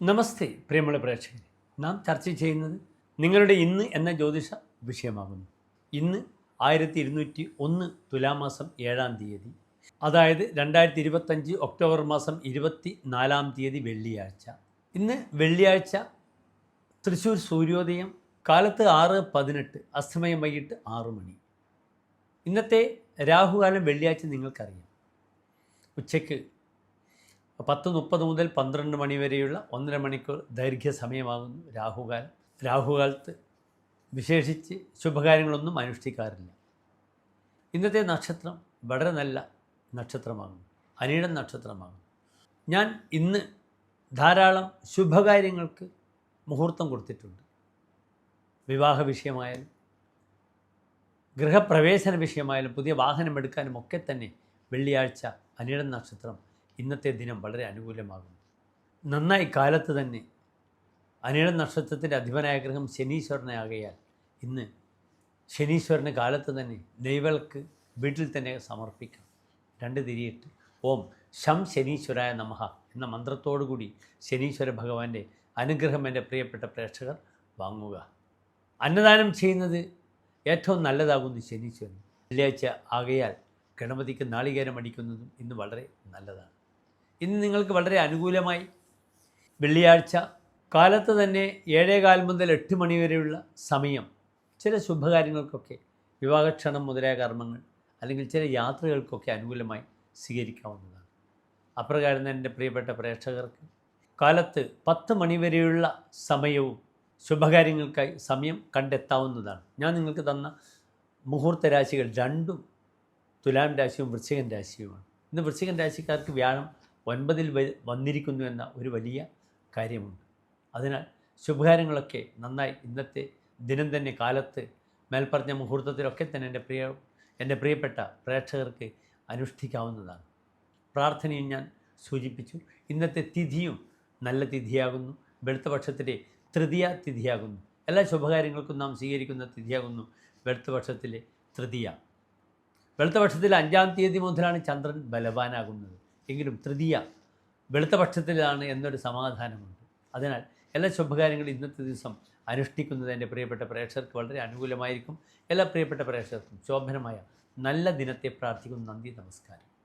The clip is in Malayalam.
നമസ്തേ പ്രിയമുള്ള പ്രേക്ഷകർ നാം ചർച്ച ചെയ്യുന്നത് നിങ്ങളുടെ ഇന്ന് എന്ന ജ്യോതിഷ വിഷയമാകുന്നു. ഇന്ന് ആയിരത്തി ഇരുന്നൂറ്റി ഒന്ന് തുലാമാസം ഏഴാം തീയതി. അതായത് രണ്ടായിരത്തി ഇരുപത്തഞ്ച് ഒക്ടോബർ മാസം ഇരുപത്തി നാലാം തീയതി വെള്ളിയാഴ്ച. ഇന്ന് വെള്ളിയാഴ്ച തൃശ്ശൂർ സൂര്യോദയം കാലത്ത് ആറ് പതിനെട്ട് അസ്തമയം വൈകിട്ട് ആറ് മണി. ഇന്നത്തെ രാഹുകാലം വെള്ളിയാഴ്ച നിങ്ങൾക്കറിയാം. ഉച്ചയ്ക്ക് പത്ത് മുപ്പത് മുതൽ പന്ത്രണ്ട് മണി വരെയുള്ള ഒന്നര മണിക്കൂർ ദൈർഘ്യ സമയമാകുന്നു രാഹുകാലം. രാഹുകാലത്ത് വിശേഷിച്ച് ശുഭകാര്യങ്ങളൊന്നും അനുഷ്ഠിക്കാറില്ല. ഇന്നത്തെ നക്ഷത്രം വളരെ നല്ല നക്ഷത്രമാകുന്നു. അനിഴം നക്ഷത്രമാകുന്നു. ഞാൻ ഇന്ന് ധാരാളം ശുഭകാര്യങ്ങൾക്ക് മുഹൂർത്തം കൊടുത്തിട്ടുണ്ട്. വിവാഹ വിഷയമായാലും ഗൃഹപ്രവേശന വിഷയമായാലും പുതിയ വാഹനം ഒക്കെ തന്നെ വെള്ളിയാഴ്ച അനിഴം നക്ഷത്രം ഇന്നത്തെ ദിനം വളരെ അനുകൂലമാകുന്നു. നന്നായി കാലത്ത് തന്നെ അനിഴ നക്ഷത്രത്തിന്റെ അധിപനായ ഗ്രഹം ശനീശ്വരനാകയാൽ ഇന്ന് ശനീശ്വരന് കാലത്ത് തന്നെ നെയ്വിളക്ക് വീട്ടിൽ തന്നെ സമർപ്പിക്കാം. രണ്ട് തിരിയിട്ട് ഓം ശം ശനീശ്വരായ നമഹ എന്ന മന്ത്രത്തോടുകൂടി ശനീശ്വര ഭഗവാന്റെ അനുഗ്രഹം എന്റെ പ്രിയപ്പെട്ട പ്രേക്ഷകർ വാങ്ങുക. അന്നദാനം ചെയ്യുന്നത് ഏറ്റവും നല്ലതാകുന്നു ശനീശ്വരൻ വെള്ളിയാഴ്ച ആകയാൽ ഗണപതിക്ക് നാളികേരം അടിക്കുന്നതും ഇന്ന് വളരെ നല്ലതാണ്. ഇന്ന് നിങ്ങൾക്ക് വളരെ അനുകൂലമായി വെള്ളിയാഴ്ച കാലത്ത് തന്നെ ഏഴേകാൽ മുതൽ എട്ട് മണി വരെയുള്ള സമയം ചില ശുഭകാര്യങ്ങൾക്കൊക്കെ വിവാഹക്ഷണം മുതലായ കർമ്മങ്ങൾ അല്ലെങ്കിൽ ചില യാത്രകൾക്കൊക്കെ അനുകൂലമായി സ്വീകരിക്കാവുന്നതാണ്. അപ്രകാരം തന്നെ എന്റെ പ്രിയപ്പെട്ട പ്രേക്ഷകർക്ക് കാലത്ത് പത്ത് മണി വരെയുള്ള സമയവും ശുഭകാര്യങ്ങൾക്കായി സമയം കണ്ടെത്താവുന്നതാണ്. ഞാൻ നിങ്ങൾക്ക് തന്ന മുഹൂർത്ത രാശികൾ രണ്ടും തുലാം രാശിയും വൃശ്ചികൻ രാശിയുമാണ്. ഇന്ന് വൃശ്ചികൻ രാശിക്കാർക്ക് വ്യാഴം ഒൻപതിൽ വന്നിരിക്കുന്നു എന്ന ഒരു വലിയ കാര്യമുണ്ട്. അതിനാൽ ശുഭകാര്യങ്ങളൊക്കെ നന്നായി ഇന്നത്തെ ദിനം തന്നെ കാലത്ത് മേൽപ്പറഞ്ഞ മുഹൂർത്തത്തിലൊക്കെ തന്നെ എന്റെ പ്രിയ എന്റെ പ്രിയപ്പെട്ട പ്രേക്ഷകർക്ക് അനുഷ്ഠിക്കാവുന്നതാണ്. പ്രാർത്ഥനയും ഞാൻ സൂചിപ്പിച്ചു. ഇന്നത്തെ തിഥിയും നല്ല തിഥിയാകുന്നു. വെളുത്ത പക്ഷത്തിലെ തൃതീയ തിഥിയാകുന്നു. എല്ലാ ശുഭകാര്യങ്ങൾക്കും നാം സ്വീകരിക്കുന്ന തിഥിയാകുന്നു വെളുത്ത പക്ഷത്തിലെ തൃതീയ. വെളുത്ത പക്ഷത്തിലെ അഞ്ചാം തീയതി മുതലാണ് ചന്ദ്രൻ ബലവാനാകുന്നത്. എങ്കിലും തൃതീയ വെളുത്ത പക്ഷത്തിലാണ് എന്നൊരു സമാധാനമുണ്ട്. അതിനാൽ എല്ലാ ശുഭകാര്യങ്ങളും ഇന്നത്തെ ദിവസം അനുഷ്ഠിക്കുന്നത് എന്റെ പ്രിയപ്പെട്ട പ്രേക്ഷകർക്ക് വളരെ അനുകൂലമായിരിക്കും. എല്ലാ പ്രിയപ്പെട്ട പ്രേക്ഷകർക്കും ശോഭനമായ നല്ല ദിനത്തെ പ്രാർത്ഥിക്കുന്നു. നന്ദി നമസ്കാരം.